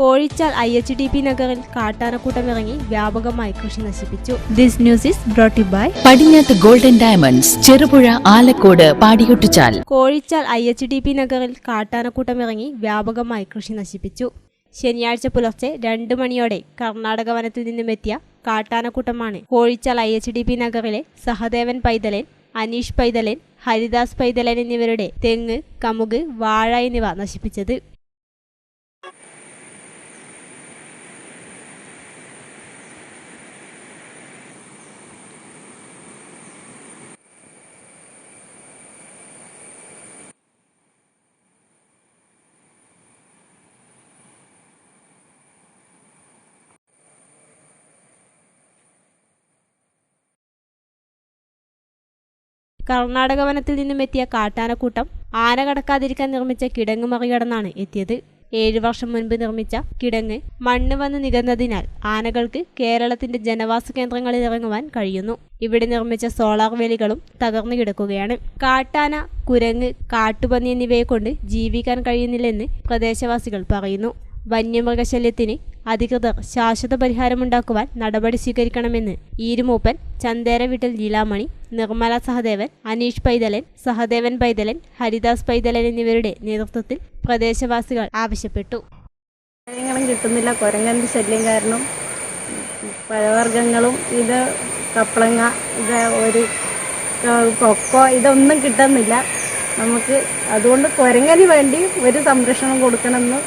Kozhichal I H D P നഗറിൽ കാട്ടാനക്കൂട്ടം ഇറങ്ങി വ്യാപകമായി കൃഷി നശിപ്പിച്ചു. This news is brought by by Padinjath golden diamonds Cherupuzha Alakode Padiyottuchal Kozhichal I H D P നഗറിൽ കാട്ടാനക്കൂട്ടം ഇറങ്ങി വ്യാപകമായി കൃഷി നശിപ്പിച്ചു. ശനിയാഴ്ച പുലർച്ചെ രണ്ട് മണിയോടെ കർണാടക വനത്തിൽ നിന്നുമെത്തിയ കാട്ടാനക്കൂട്ടമാണ് Kozhichal I H D P നഗറിലെ സഹദേവൻ പൈതലൻ അനീഷ് പൈതലൻ ഹരിദാസ് പൈതലൻ എന്നിവരുടെ തെങ്ങ് കമുക് വാഴ എന്നിവ നശിപ്പിച്ചത്. കർണാടക വനത്തിൽ നിന്നും എത്തിയ കാട്ടാനക്കൂട്ടം ആന കടക്കാതിരിക്കാൻ നിർമ്മിച്ച കിടങ്ങ് മറികടന്നാണ് എത്തിയത്. ഏഴു വർഷം മുൻപ് നിർമ്മിച്ച കിടങ്ങ് മണ്ണ് വന്ന് നികന്നതിനാൽ ആനകൾക്ക് കേരളത്തിന്റെ ജനവാസ കേന്ദ്രങ്ങളിൽ ഇറങ്ങുവാൻ കഴിയുന്നു. ഇവിടെ നിർമ്മിച്ച സോളാർ വേലികളും തകർന്നു കിടക്കുകയാണ്. കാട്ടാന കുരങ്ങ് കാട്ടുപന്നി എന്നിവയെ കൊണ്ട് ജീവിക്കാൻ കഴിയുന്നില്ലെന്ന് പ്രദേശവാസികൾ പറയുന്നു. വന്യമൃഗശല്യത്തിന് അധികൃതർ ശാശ്വത പരിഹാരമുണ്ടാക്കുവാൻ നടപടി സ്വീകരിക്കണമെന്ന് ഈരുമൂപ്പൻ ചന്ദേര വീട്ടിൽ ലീലാമണി നിർമ്മല സഹദേവൻ അനീഷ് പൈതലൻ സഹദേവൻ പൈതലൻ ഹരിദാസ് പൈതലൻ എന്നിവരുടെ നേതൃത്വത്തിൽ പ്രദേശവാസികൾ ആവശ്യപ്പെട്ടു. കിട്ടുന്നില്ല. കുരങ്ങന്റെ ശല്യം കാരണം പഴവർഗങ്ങളും ഇത് കപ്പളങ്ങ ഇത് ഒരു കൊക്കോ ഇതൊന്നും കിട്ടുന്നില്ല. നമുക്ക് അതുകൊണ്ട് കുരങ്ങന് വേണ്ടി ഒരു സംരക്ഷണം കൊടുക്കണമെന്ന്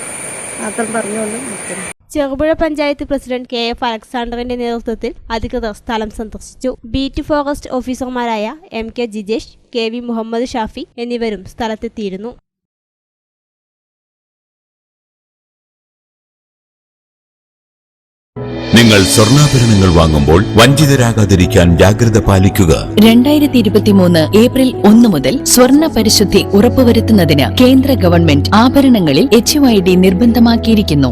മാത്രം പറഞ്ഞുകൊണ്ട് നിൽക്കുന്നു. Cherupuzha panchayat president K F അലക്സാണ്ടറിന്റെ നേതൃത്വത്തിൽ അധികൃതർ സ്ഥലം സന്ദർശിച്ചു. ബീറ്റ് ഫോറസ്റ്റ് ഓഫീസർമാരായ M K Jijesh K V Muhammad Shafi എന്നിവരും സ്ഥലത്തെത്തിയിരുന്നു. നിങ്ങൾ സ്വർണാഭരണങ്ങൾ വാങ്ങുമ്പോൾ വഞ്ചിതരാകാതിരിക്കാൻ ജാഗ്രത പാലിക്കുക. രണ്ടായിരത്തി ഇരുപത്തിമൂന്ന് ഏപ്രിൽ ഒന്ന് മുതൽ സ്വർണ പരിശുദ്ധി ഉറപ്പുവരുത്തുന്നതിന് കേന്ദ്ര ഗവൺമെന്റ് ആഭരണങ്ങളിൽ എച്ച് നിർബന്ധമാക്കിയിരിക്കുന്നു.